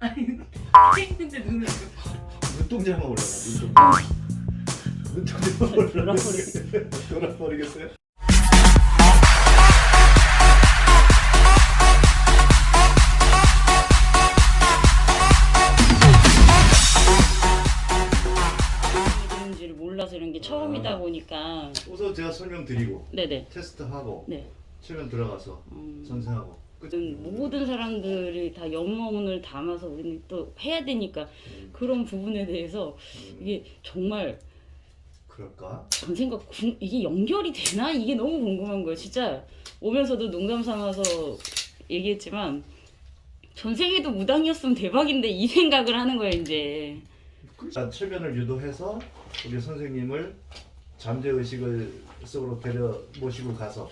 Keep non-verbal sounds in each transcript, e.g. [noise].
아니 했는데 눈을 눈동자만 올라가 눈동자 눈동자만 올라가 돌아버리겠어요. 돌아버리겠어요? 되는지를 몰라서 이런 게 처음이다 아. 보니까 우선 제가 설명드리고 네네 테스트하고 네. 최면 들어가서 음. 선생하고 끝. 모든, 사람들이 다 영혼을 담아서 우리는 또 해야 되니까 음, 그런 부분에 대해서 음, 이게 정말 그럴까? 전생과 구- 이게 연결이 되나? 이게 너무 궁금한 거예요. 진짜 오면서도 농담 삼아서 얘기했지만 전생에도 무당이었으면 대박인데 이 생각을 하는 거예요 이제. 자, 최면을 유도해서 우리 선생님을 잠재 의식을 속으로 데려 모시고 가서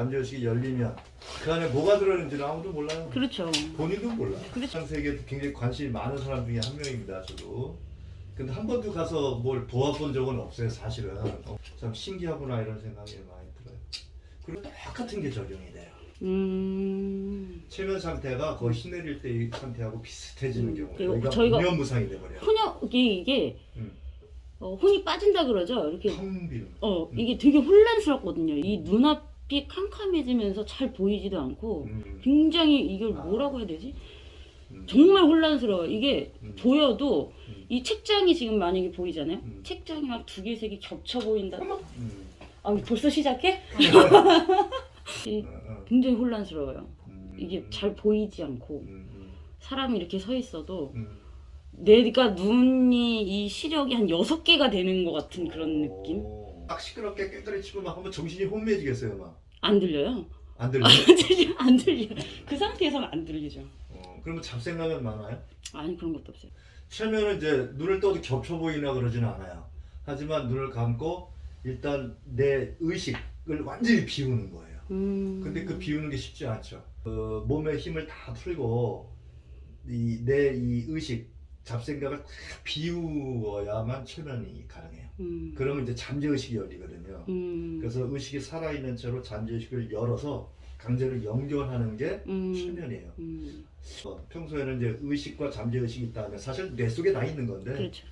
잠재의식이 열리면 그 안에 뭐가 들어있는지는 아무도 몰라요. 그렇죠 본인도 몰라. 그렇죠. 전 세계에 굉장히 관심이 많은 사람 중에 한 명입니다. 저도. 근데 한 번도 가서 뭘 보아본 적은 없어요. 사실은. 어, 참 신기하구나 이런 생각이 많이 들어요. 그리고 똑같은 게 적용이 돼요. 음 최면 상태가 거의 신내릴 때의 상태하고 비슷해지는 음, 경우에 그리고 여기가 저희가- 무념무상이 돼버려요. 혼이 이게 이게 음. 어, 혼이 빠진다 그러죠 이렇게 텅 비는. 어 음. 이게 되게 혼란스럽거든요 이 눈앞 이 캄캄해지면서 잘 보이지도 않고 음, 굉장히 이걸 아. 뭐라고 해야 되지 음. 정말 혼란스러워요 이게 음. 보여도 음. 이 책장이 지금 만약에 보이잖아요 음. 책장이 막 두 개 세 개 겹쳐 보인다 음. 아 벌써 시작해? [laughs] 이- 어, 어. 굉장히 혼란스러워요 음. 이게 잘 보이지 않고 음, 음, 사람이 이렇게 서 있어도 음. 내가 눈이 이 시력이 한 여섯 개가 되는 것 같은 그런 느낌 오. 막 시끄럽게 깨끗이 치고 막 하면 정신이 혼미해지겠어요 막. 안 들려요 안 들려? 안 들려 안 들려 그 상태에서는 안 들리죠 어, 그러면 잡생각은 많아요? 아니 그런 것도 없어요 최면은 이제 눈을 떠도 겹쳐 보이나 그러지는 않아요. 하지만 눈을 감고 일단 내 의식을 완전히 비우는 거예요. 음... 근데 그 비우는 게 쉽지 않죠. 어, 몸의 힘을 다 풀고 이 내 이 의식 잡생각을 다 비우어야만 최면이 가능해요. 음... 그러면 이제 잠재의식이 열리거든요. 음... 그래서 의식이 살아있는 채로 잠재의식을 열어서 강제로 연결하는 게 음... 최면이에요. 음... 어, 평소에는 이제 의식과 잠재의식이 있다면 사실 뇌 속에 다 있는 건데 그렇죠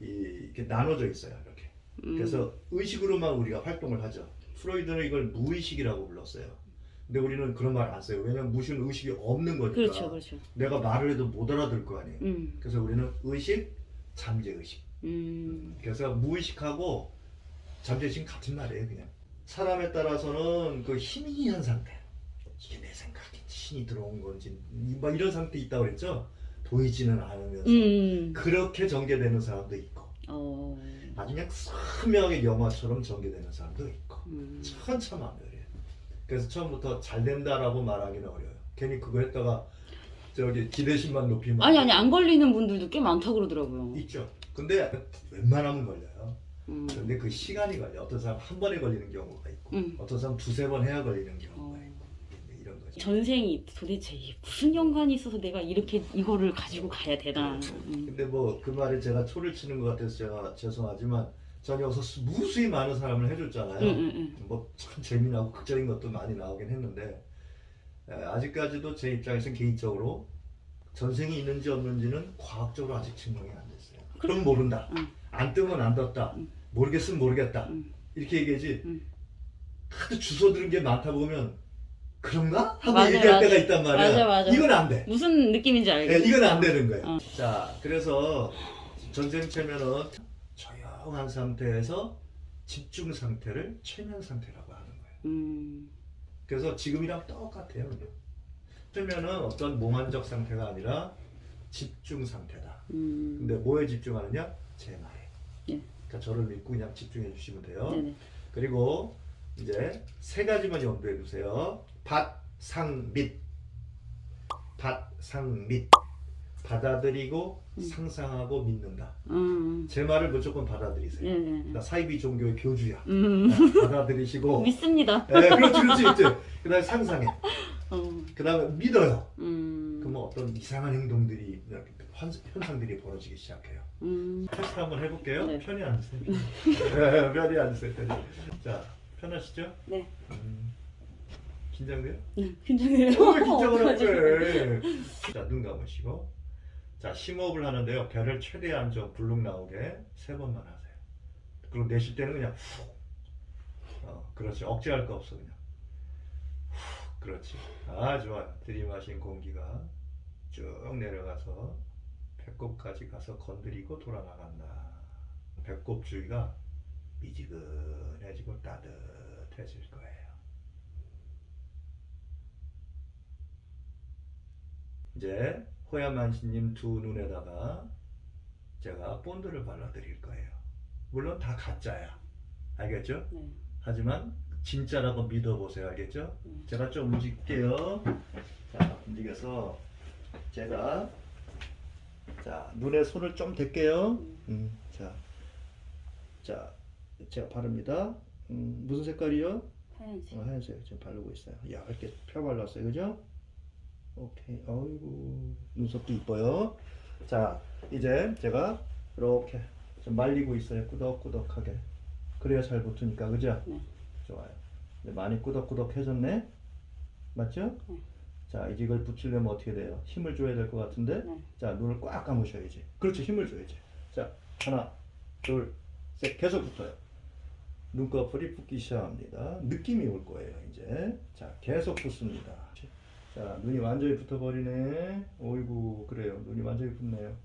이, 이렇게 나눠져 있어요. 이렇게. 음... 그래서 의식으로만 우리가 활동을 하죠. 프로이드는 이걸 무의식이라고 불렀어요. 근데 우리는 그런 말 안 써요. 왜냐면 무의식은 의식이 없는 거니까. 그렇죠 그렇죠 내가 말을 해도 못 알아들 거 아니에요. 음... 그래서 우리는 의식, 잠재 의식. 음... 그래서 무의식하고 잠재 의식은 같은 말이에요, 그냥. 사람에 따라서는 그 희미한 상태. 이게 내 생각인지 신이 들어온 건지 막 이런 상태 있다고 그랬죠. 보이지는 않으면서 음... 그렇게 전개되는 사람도 있고 어... 아주 그냥 선명하게 영화처럼 전개되는 사람도 있고 음... 천차만별이에요. 그래서 처음부터 잘 된다라고 말하기는 어려워요. 괜히 그거 했다가 저기 기대심만 높이면 아니 아니 안 걸리는 분들도 꽤 많다고 그러더라고요 있죠. 근데 웬만하면 걸려요. 음... 근데 그 시간이 걸려. 어떤 사람 한 번에 걸리는 경우가 있고, 음. 어떤 사람 두세 번 해야 걸리는 경우가 어... 있고, 네, 이런 거죠. 전생이 도대체 무슨 연관이 있어서 내가 이렇게 이거를 가지고 가야 되나 음. 근데 뭐 그 말에 제가 초를 치는 것 같아서 제가 죄송하지만 전 여기서 수- 무수히 많은 사람을 해줬잖아요. 응, 응, 응. 뭐참 재미나고 극적인 것도 많이 나오긴 했는데 에, 아직까지도 제 입장에서는 개인적으로 전생이 있는지 없는지는 과학적으로 아직 증명이 안 됐어요. 그럼 모른다. 응. 안 뜨면 안 떴다. 응. 모르겠으면 모르겠다. 응. 이렇게 얘기하지. 응. 하도 주워 들은 게 많다 보면 그런가? 하고 맞아, 얘기할 맞아. 때가 있단 말이야. 맞아, 맞아. 이건 안 돼. 무슨 느낌인지 예, 알겠어 이건 안 되는 거예요. 어. 자, 그래서 전생 최면은 조용한 상태에서 집중 상태를 최면 상태라고 하는 거예요. 음... 그래서 지금이랑 똑같아요. 그냥. 최면은 어떤 몽환적 상태가 아니라 집중 상태다. 음... 근데 뭐에 집중하느냐? 제 말에. 예. 그러니까 저를 믿고 그냥 집중해 주시면 돼요. 네네 그리고 이제 세 가지만 염두해 두세요. 밭, 상, 밑. 밭, 상, 밑. 받아들이고 음. 상상하고 믿는다. 음... 제 말을 무조건 받아들이세요. 네네 나 사이비 종교의 교주야. 음... 네, 받아들이시고. 믿습니다 예, 그렇지, 그렇지, 그렇지. 그 다음에 상상해. [laughs] 어... 그 다음에 믿어요. 음... 그러면 어떤 이상한 행동들이, 환- 현상들이 벌어지기 시작해요. 음... 테스트 한번 해볼게요. 네. 편히 앉으세요. [laughs] 네, 편히 앉으세요. 편히. 자, 편하시죠? 네 음, 긴장돼요? 네, 긴장해요 어, 왜 긴장을 [laughs] 그래? 자, 눈 감으시고. 자 심호흡을 하는데요. 배를 최대한 좀 불룩 나오게 세 번만 하세요. 그리고 내쉴 때는 그냥 후. 어, 그렇지. 억제할 거 없어 그냥. 후. 그렇지. 아 좋아요. 들이마신 공기가 쭉 내려가서 배꼽까지 가서 건드리고 돌아 나간다. 배꼽 주위가 미지근해지고 따뜻해질 거예요. 이제 호야만시님 두 눈에다가 제가 본드를 발라드릴 거예요. 물론 다 가짜야. 알겠죠? 네. 하지만 진짜라고 믿어보세요. 알겠죠? 음. 제가 좀 움직일게요. 자, 움직여서 제가 자 눈에 손을 좀 댈게요. 음, 자, 자, 제가 바릅니다. 음, 무슨 색깔이요? 하얀색. 어, 하얀색 지금 바르고 있어요. 얇게 펴 발랐어요, 그죠? 오케이. 어이구 눈썹도 이뻐요. 자, 이제 제가 이렇게 좀 말리고 있어요. 꾸덕꾸덕하게. 그래야 잘 붙으니까, 그죠? 네. 좋아요. 이제 많이 꾸덕꾸덕해졌네. 맞죠? 네. 자, 이제 이걸 붙이려면 어떻게 돼요? 힘을 줘야 될 것 같은데. 네. 자, 눈을 꽉 감으셔야지. 그렇지, 힘을 줘야지. 자, 하나, 둘, 셋, 계속 붙어요. 눈꺼풀이 붓기 시작합니다. 느낌이 올 거예요, 이제. 자, 계속 붙습니다. 자, 눈이 완전히 붙어버리네. 어이구, 그래요. 눈이 완전히 붙네요.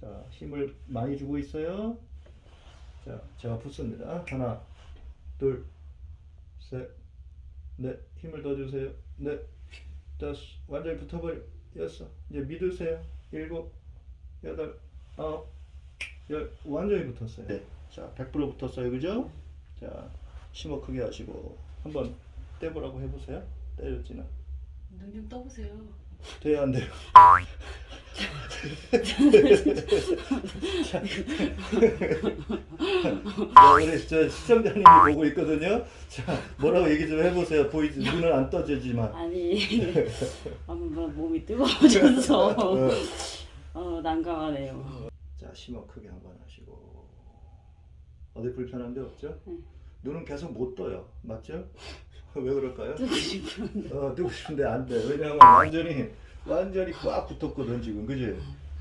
자, 힘을 많이 주고 있어요. 자, 제가 붙습니다. 하나, 둘, 셋, 넷. 힘을 더 주세요. 넷, 다섯, 완전히 붙어버려. 여섯. 이제 믿으세요. 일곱, 여덟, 아홉, 열. 완전히 붙었어요. 네. 자, 100% 붙었어요. 그죠? 자, 심호 크게 하시고 한번 떼보라고 해보세요. 때렸지나. 눈 좀 떠보세요. 돼요, 안 돼요? 자, 우리 저 시청자님이 보고 있거든요. 자, 뭐라고 얘기 좀 해보세요. 보이지? 눈은 안 떠지지만. 아니, 아, 뭔가 몸이 뜨거워져서 어. 어, 난감하네요. 자, 심호 크게 한 번 하시고. 어디 불편한 데 없죠? 응. 눈은 계속 못 떠요. 맞죠? [laughs] 왜 그럴까요? 뜨고 싶은. 어, 뜨고 싶은데 안 돼. 왜냐면 완전히 완전히 꽉 붙었거든 지금, 그지?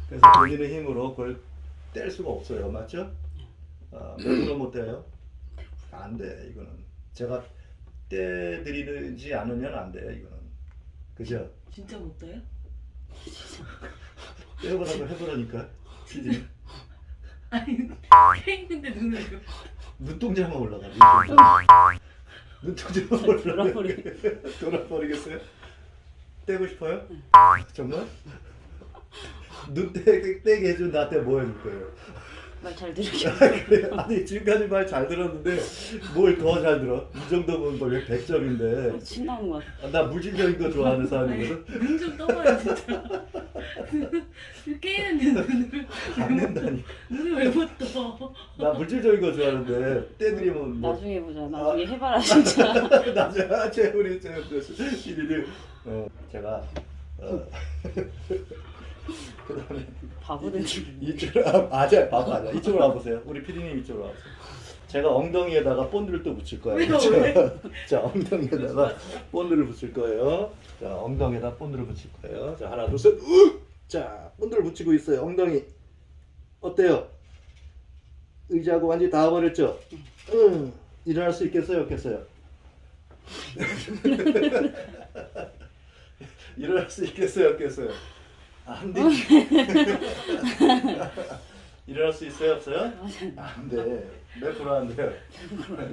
그래서 본인의 힘으로 그걸 뗄 수가 없어요, 맞죠? 아, 몇 프로 못 떼요? 안 돼, 이거는 제가 떼드리지 않으면 안 돼요, 이거는. 그죠? 진짜 못 떠요? [laughs] 떼보라고 해보라니까, 피디님. 아니 해 있는데 눈을 좀- 눈동자만 올라가. 눈동자. 눈동자만 올라가. 돌아버리. [laughs] 돌아버리겠어요? 떼고 싶어요? 정말? 눈 떼게, 떼게 해준 나한테 뭐 해줄 거예요? 말 잘 들으게. 그래, 아니 지금까지 말 잘 들었는데 뭘 더 잘 들어? 이 정도면 뭐 100점인데 신나는 것 같아. 나 무질적인 거 좋아하는 사람이거든? 눈좀 떠봐요 진짜. 깨는데 눈을 안 된다니까 눈을 왜 못 떠? 나 물질적인 거 좋아하는데 떼드리면 뭐 나중에 보자. 나중에 해봐라 진짜. [laughs] 나중에 제 우리 제 어, 제가 어, [laughs] 그 다음에 바보들. 이쪽으로 아, 맞아 봐봐 맞아 이쪽으로 와보세요 우리 피디님 이쪽으로 와보세요 제가 엉덩이에다가 본드를 또 붙일 거예요 왜요? 왜? [laughs] 자 엉덩이에다가 본드를 붙일 거예요 자 엉덩이에다 본드를 붙일 거예요 자 하나 둘 셋 자 본드를 붙이고 있어요. 엉덩이. 어때요? 의자하고 완전히 닿아버렸죠? 응. 일어날 수 있겠어요? 없겠어요? [laughs] 일어날 수 있겠어요? 없겠어요? 안 되지 [laughs] 일어날 수 있어요? 없어요? 안돼. 몇 프로 안 돼요?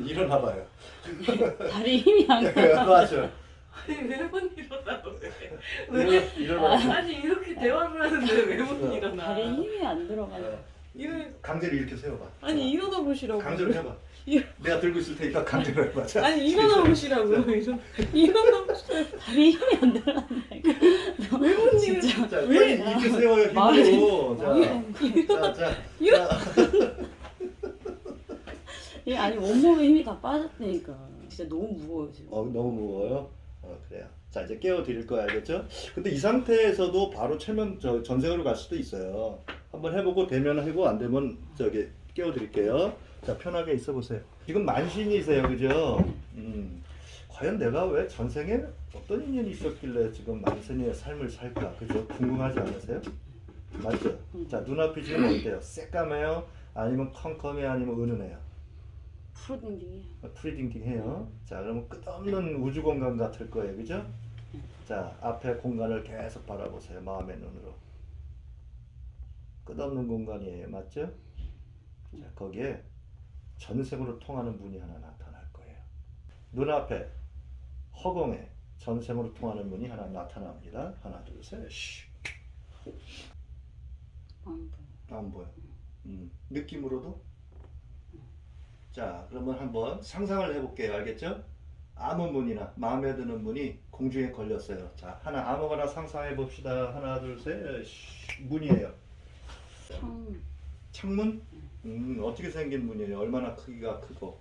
일어나봐요. 다리 힘이 안 [laughs] 가. 맞아 아니 왜못 일어나? 왜? 일어나 왜? 일어나 아니 이렇게 대화를 하는데 왜 못 일어나? 다리 힘이 안 들어가. 이런 강제로 이렇게 세워봐 아니 일어나 보시라고. 강제로 해봐 일- 내가 들고 있을 테니까 강제로 해봐 자, 아니 일어나 보시라고. 일어나 일어나 보시라고. 다리 힘이 안 들어간다. 왜못. 일어나? 자 왜? 이렇게 세워요 힘으로 자, 자, 자, 자. 이 아니 온몸에 힘이 다 빠졌다니까. 진짜 너무 무거워요 지금. 어, 너무 무거워요? 자, 이제 깨워 드릴 거야, 알겠죠? 근데 이 상태에서도 바로 최면 저 전생으로 갈 수도 있어요. 한번 해보고 되면 하고 안 되면 저기 깨워 드릴게요. 자, 편하게 있어 보세요. 지금 만신이세요, 그죠? 음. 과연 내가 왜 전생에 어떤 인연이 있었길래 지금 만신의 삶을 살까, 그죠? 궁금하지 않으세요? 맞죠? 음. 자 눈앞이 지금 어때요? 새까매요? 아니면 컴컴해요? 아니면 은은해요? 프로딩딩이야. 프리딩딩해요. 자 그러면 끝없는 우주 공간 같을 거예요, 그죠? 자 앞에 공간을 계속 바라보세요, 마음의 눈으로. 끝없는 공간이에요, 맞죠? 자 거기에 전생으로 통하는 문이 하나 나타날 거예요. 눈앞에 허공에 전생으로 통하는 문이 하나 나타납니다. 하나, 둘, 셋. 쉬. 안 보여. 안 보여. 음, 느낌으로도? 자, 그러면 한번 상상을 해볼게요. 알겠죠? 아무 문이나 마음에 드는 문이 공중에 걸렸어요. 자, 하나 아무거나 상상해 봅시다. 하나, 둘, 셋. 쉬, 문이에요. 창 창문? 음, 어떻게 생긴 문이에요? 얼마나 크기가 크고?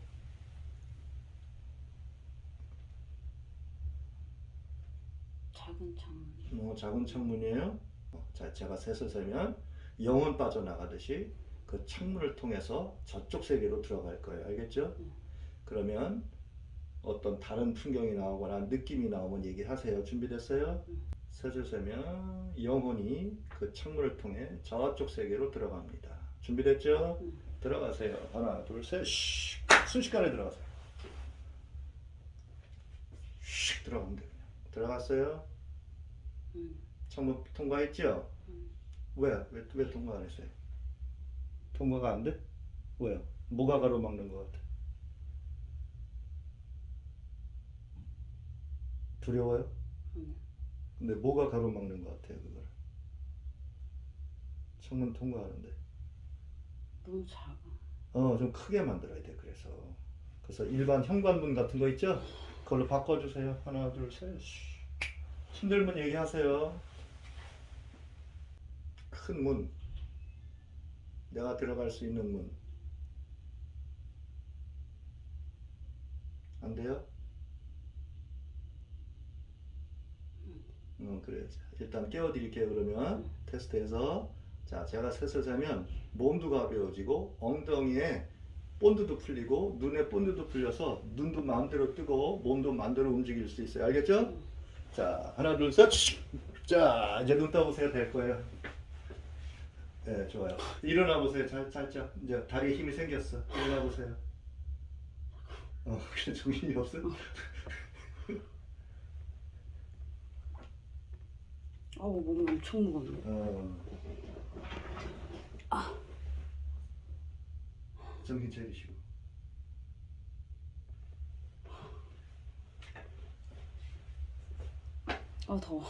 작은 창문. 어, 작은 창문이에요. 어, 자, 제가 셋을 세면 영혼 빠져나가듯이 그 창문을 통해서 저쪽 세계로 들어갈 거예요. 알겠죠? 음. 그러면 어떤 다른 풍경이 나오거나 느낌이 나오면 얘기하세요. 준비됐어요? 음. 셋을 세면 영혼이 그 창문을 통해 저쪽 세계로 들어갑니다. 준비됐죠? 음. 들어가세요. 하나, 둘, 셋. 쉬. 순식간에 들어가세요. 슉 들어가면 돼요. 들어갔어요? 음. 창문 통과했죠? 음. 왜? 왜, 왜 통과 안 했어요? 통과가 안 돼? 왜요? 뭐가 가로막는 것 같아? 두려워요? 음. 근데 뭐가 가로막는 것 같아요, 그걸? 창문 통과하는데. 너무 작아. 어, 좀 크게 만들어야 돼, 그래서. 그래서 일반 현관문 같은 거 있죠? 그걸로 바꿔주세요. 하나, 둘, 셋. 쉬. 힘들면 얘기하세요. 큰 문. 내가 들어갈 수 있는 문. 안 돼요? 응, 그래요. 자, 일단 깨워드릴게요, 그러면. 테스트해서. 자, 제가 셋을 세면 몸도 가벼워지고, 엉덩이에 본드도 풀리고, 눈에 본드도 풀려서, 눈도 마음대로 뜨고, 몸도 마음대로 움직일 수 있어요. 알겠죠? 자, 하나, 둘, 셋. 자, 이제 눈 떠보세요. 될 거예요. 네, 좋아요. 일어나 보세요. 잘, 살짝. 이제 다리에 힘이 생겼어. 일어나 보세요. 어, 그래, 정신이 없어? 어우 몸이 엄청 무겁네. 어. 정신 차리시고. 아 더워.